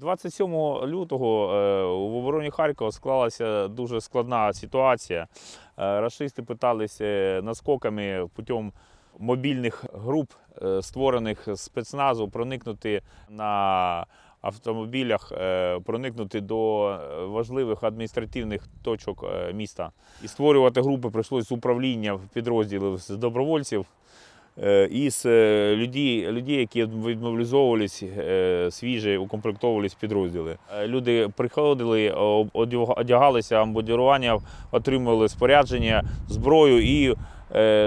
27 лютого е, в обороні Харкова склалася дуже складна ситуація. Е, Рашисти питалися наскоками путем мобільних груп, е, створених спецназу, проникнути на автомобілях, е, проникнути до е, важливих адміністративних точок е, міста. І створювати групи прийшлось з управління підрозділів з добровольців. Е, і з е, людей, людей, які відмобілізовувались, е, свіжі, укомплектовувались підрозділи. Люди приходили, одягалися, амбудірування, отримували спорядження, зброю і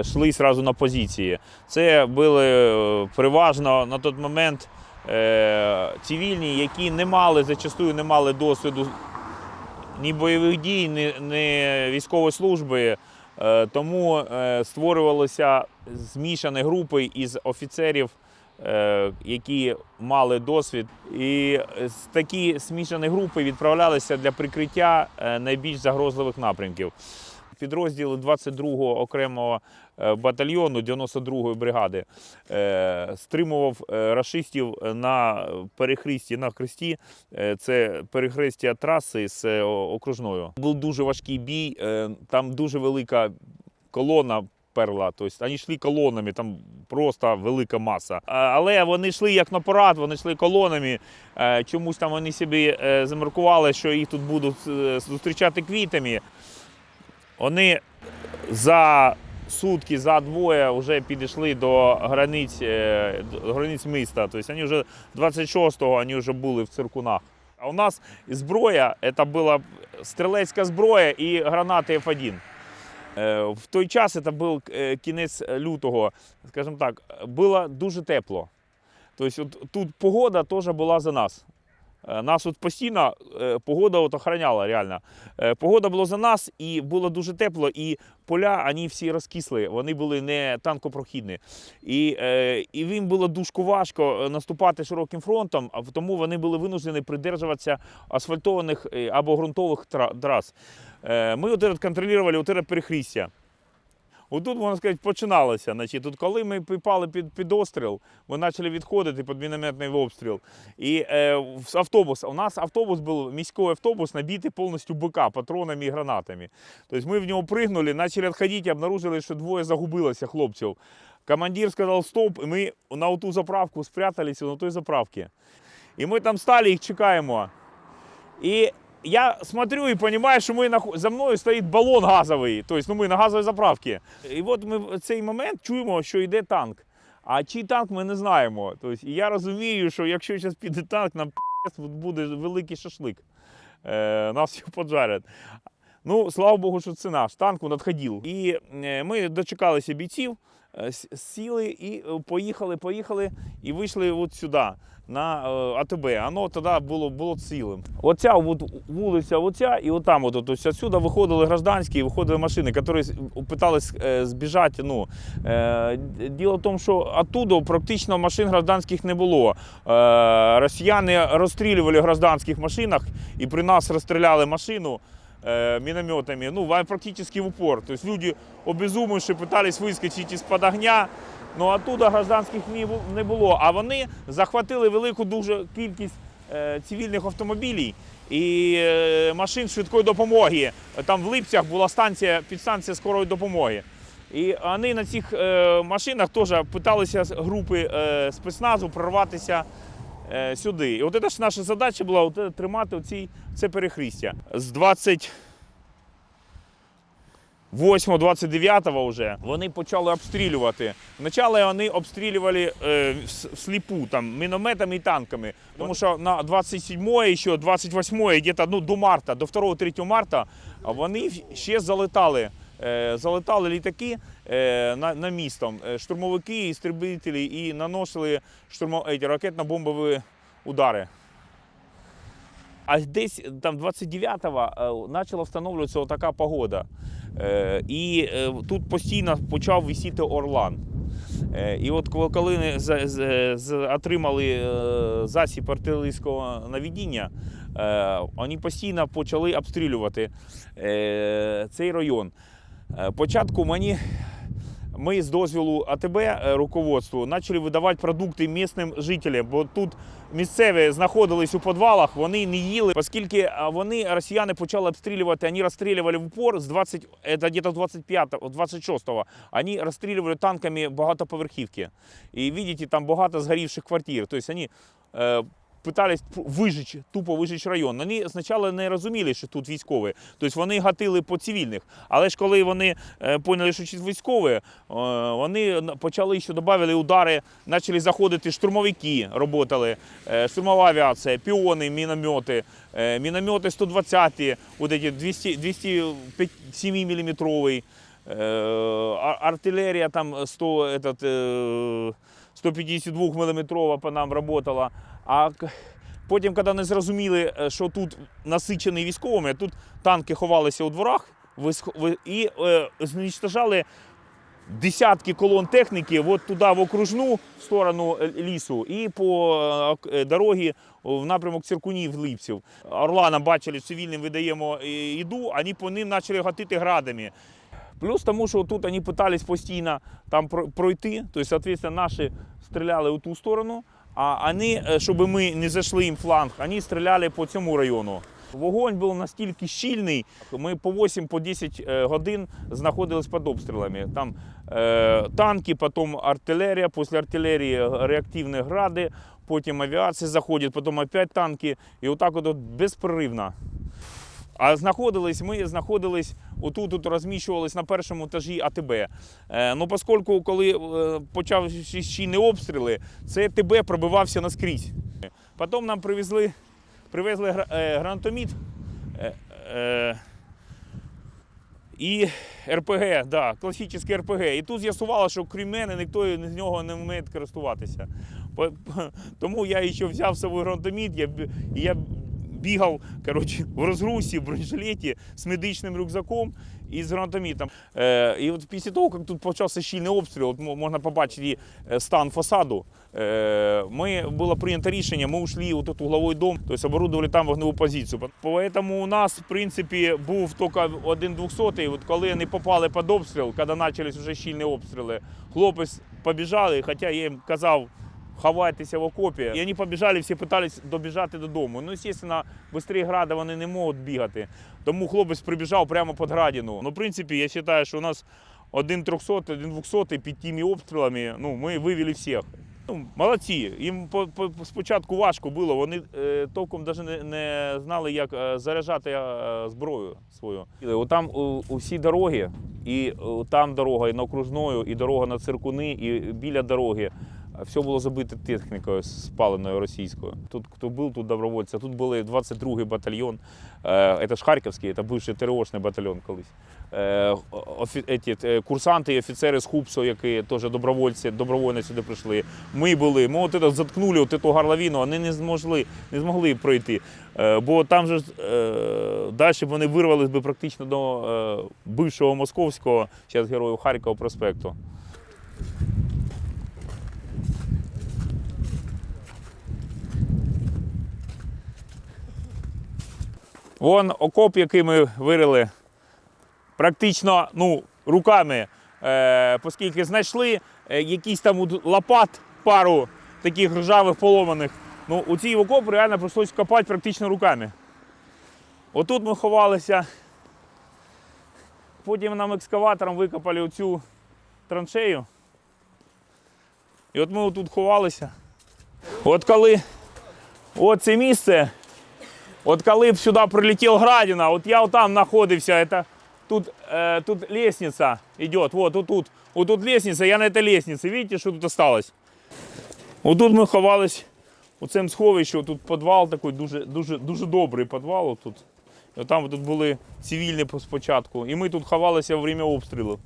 йшли одразу на позиції. Це були переважно на той момент цивільні, які не мали, зачастую не мали досвіду ні бойових дій, ні, ні військової служби. Тому створювалися змішані групи із офіцерів, е, які мали досвід. І такі змішані групи відправлялися для прикриття е, найбільш загрозливих напрямків. Підрозділ 22-го окремого е, батальйону 92-ї бригади стримував рашистів на перехресті на хресті. Це перехрестя траси з окружною. Був дуже важкий бій, там дуже велика колона. Перла, тобто вони йшли колонами, там просто велика маса. Але вони йшли як на парад, вони йшли колонами. Е, Чомусь там вони собі е, замаркували, що їх тут будуть е, зустрічати квітами. Вони за сутки, за двоє вже підійшли до границь, до границь міста. Тобто вони вже 26-го вони вже були в циркунах. А у нас зброя це була стрілецька зброя і гранати F1. Е, В той час це був е, кінець лютого, скажімо так, було дуже тепло. Тобто тут погода теж була за нас. Е, Нас от постійно е, погода от охороняла реально. Е, Погода була за нас і було дуже тепло, і поля вони всі розкисли, вони були не танкопрохідні. І, і їм було дуже важко наступати широким фронтом, тому вони були винуждені придержуватися асфальтованих або ґрунтових трас. Ми от контролювали от перехрістя. Отут, можна сказати, починалося. Значить, тут, коли ми попали під, під обстріл, ми почали відходити під мінометний обстріл. І е, автобус, у нас автобус був, міський автобус, набитий повністю БК, патронами і гранатами. Тобто ми в нього пригнули, почали відходити, обнаружили, що двоє загубилося хлопців. Командир сказав стоп, і ми на ту заправку спряталися на той заправці. І ми там стали, їх чекаємо. І я смотрю и понимаю, що ми наху- за мною стоїть балон газовий. Тобто ну, ми на газовій заправці. І от ми в цей момент чуємо, що йде танк. А чий танк ми не знаємо. Тобто, і я розумію, що якщо зараз піде танк, нам буде великий шашлик. Е, нас його поджарять. Ну, слава Богу, що це наш танк він відходив. І е, ми дочекалися бійців, сіли і е, поїхали, поїхали і вийшли от сюди, на е, АТБ. Воно тоді було, було цілим. Оця от вулиця, оця, і отам, от, тобто отсюди виходили гражданські, виходили машини, які питались е, збіжати. Ну, е, діло в тому, що оттуда практично машин гражданських не було. Е, росіяни розстрілювали в гражданських машинах і при нас розстріляли машину минометами, ну, практически в упор. То есть люди, обезумевши, пытались выскочить із-під огня, ну оттуда гражданських не було. А вони захватили велику дуже кількість е, цивільних автомобілів і е, машин швидкої допомоги. Там в Липцях була станція, підстанція скорої допомоги. І вони на цих е, машинах теж питалися групи е, спецназу прорватися е, сюди. І от це ж наша задача була от, е, тримати оці, це перехрістя. З 20 8-29 вже вони почали обстрілювати. Спочатку вони обстрілювали е, вс- всліпу там, мінометами і танками. Тому що на 27 ще 28 где-то, ну, до марта, до 2-3 марта вони ще залетали. Е, залетали літаки е, на, на містом, е, штурмовики, істребителі і наносили е, ракетно-бомбові удари. А десь там 29-го е, почала встановлюватися така погода. Е, І е, тут постійно почав висіти орлан. Е, І от коли- отримали е, засіб артилерійського наведіння, е, вони постійно почали обстрілювати е, цей район. Е, Спочатку мені ми з дозволу АТБ е, руководству почали видавати продукти місцевим жителям, бо тут місцеві знаходились у підвалах, вони не їли, оскільки вони, росіяни, почали обстрілювати, вони розстрілювали в упор з 20, це десь 25-го, 26-го, вони розстрілювали танками багатоповерхівки. І бачите, там багато згорівших квартир. Тобто вони е, Питались тупо вижечь район. Вони спочатку не розуміли, що тут військові. Тобто вони гатили по цивільних. Але ж коли вони е, поняли, що це військові, е, вони почали ще додали удари, почали заходити штурмовики, роботали, е, штурмова авіація, піони, міномети, міномети 120, от эти 200, 207 мм, артилерія там 100, этот, е, 152 мм по нам работала. А потім, коли не зрозуміли, е, що тут насичений військовими, тут танки ховалися у дворах і е, знищажали десятки колон техніки от туди в окружну сторону е, лісу і по дорогі в напрямок Циркунів Липців. Орлана бачили, цивільним видаємо їду, вони по ним почали гатити градами. Плюс тому, що тут вони питались постійно там пройти, тобто, соответственно, наші стріляли у ту сторону, а вони, е, щоб ми не зайшли їм фланг, вони стріляли по цьому району. Вогонь був настільки щільний, ми по 8-10 по годин знаходились під обстрілами. Там е, танки, потім артилерія, після артилерії реактивні гради, потім авіація заходить, потім опять танки. І отак от, безперервно. А знаходились, ми знаходились отут, тут розміщувались на першому етажі АТБ. Е, ну, оскільки, коли е, почав щільні обстріли, це ТБ пробивався наскрізь. Потім нам привезли, привезли гра- е, гранатоміт е, е, і РПГ, да, класичний РПГ. І тут з'ясувало, що крім мене ніхто з нього не вміє користуватися. Тому я ще взяв з собою гранатоміт, я, я бігав коротше, в розгрузці, в бронежилеті з медичним рюкзаком і з гранатомітом. Е, і от після того, як тут почався щільний обстріл, от можна побачити е, стан фасаду. Е, ми було прийнято рішення, ми ушли у тут угловой дом, тобто оборудовали там вогневу позицію. Тому у нас, в принципі, був тільки один 200 От коли вони попали під обстріл, коли почалися вже щільні обстріли, хлопець побіжали, хоча я їм казав, ховайтеся в окопі. І вони побіжали, всі питались добіжати додому. Ну, звісно, швидше града вони не можуть бігати. Тому хлопець прибіжав прямо під градину. Ну, в принципі, я вважаю, що у нас один 300, один 200 під тими обстрілами, ну, ми вивели всіх. Ну, молодці. Їм по, по, спочатку важко було. Вони е, толком навіть не, не знали, як е, заряджати е, зброю свою. Там у, усі дороги, і е, там дорога, і на окружною, і дорога на циркуни, і біля дороги. Все було забито технікою спаленою російською. Тут хто був, тут добровольці. Тут були 22-й батальйон. Е, Це ж Харківський, це бивший ТРОшний батальйон колись. Е, офі- еті, е, курсанти і офіцери з Хупсо, які теж добровольці, добровольно сюди прийшли. Ми були. Ми от це заткнули от цю горловину, вони не змогли, не змогли пройти. Е, Бо там же е, далі вони вирвались би практично до е, бившого московського, зараз героїв Харкова проспекту. Вон окоп, який ми вирили практично ну, руками, е, оскільки знайшли е, якийсь там лопат, пару таких ржавих поломаних. Ну, у цій окоп реально прийшлось копати практично руками. Отут ми ховалися. Потім нам екскаватором викопали оцю траншею. І от ми отут ховалися. От коли це місце. От коли б сюди прилетів Градіна, от я там знаходився, это, тут, э, тут лестница идет, вот, вот тут, вот тут лестница, я на этой лестнице, видите, що тут осталось? Вот тут ми ховались у цьому сховищі, тут підвал такий, дуже, дуже, дуже добрий підвал тут. І там тут були цивільні спочатку, і ми тут ховалися во время обстрілу.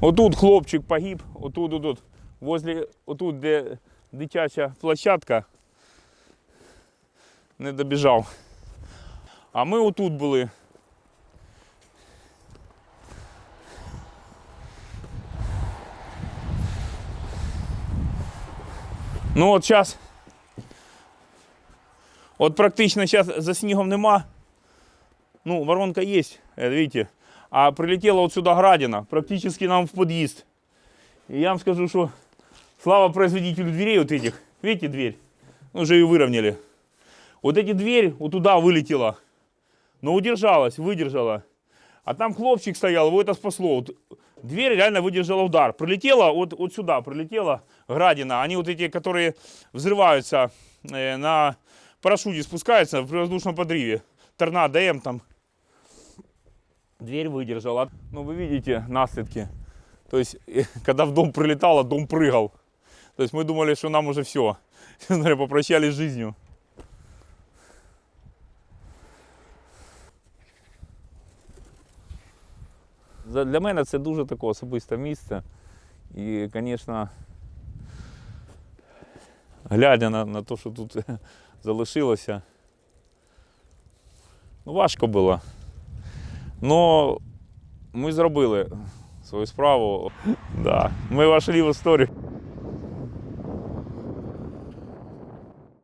Отут хлопчик погиб, отут, отут, возле, отут, де дитяча площадка, не добіжав. А ми отут були. Ну от зараз, от практично зараз за снігом нема, Ну, воронка э, видите. А прилетела вот сюда градина, практически нам в подъезд. И я вам скажу, что слава производителю дверей вот этих. Видите дверь? Ну, Уже ее выровняли. Вот эти дверь вот туда вылетела. Но удержалась, выдержала. А там хлопчик стоял, его это спасло. Вот дверь реально выдержала удар. Прилетела вот, вот сюда, прилетела градина. Они вот эти, которые взрываются э, на парашюте, спускаются в воздушном подрыве. Торнадо М там. Дверь выдержала. Ну, вы видите наследки. То есть, когда в дом прилетало, дом прыгал. То есть мы думали, что нам уже все. Попрощались с жизнью. Для мене це дуже таке особисте місце. І, звісно, глядя на, на те, що тут залишилося, ну, важко було. Ну, ми зробили свою справу. Да. Ми вошли в історію.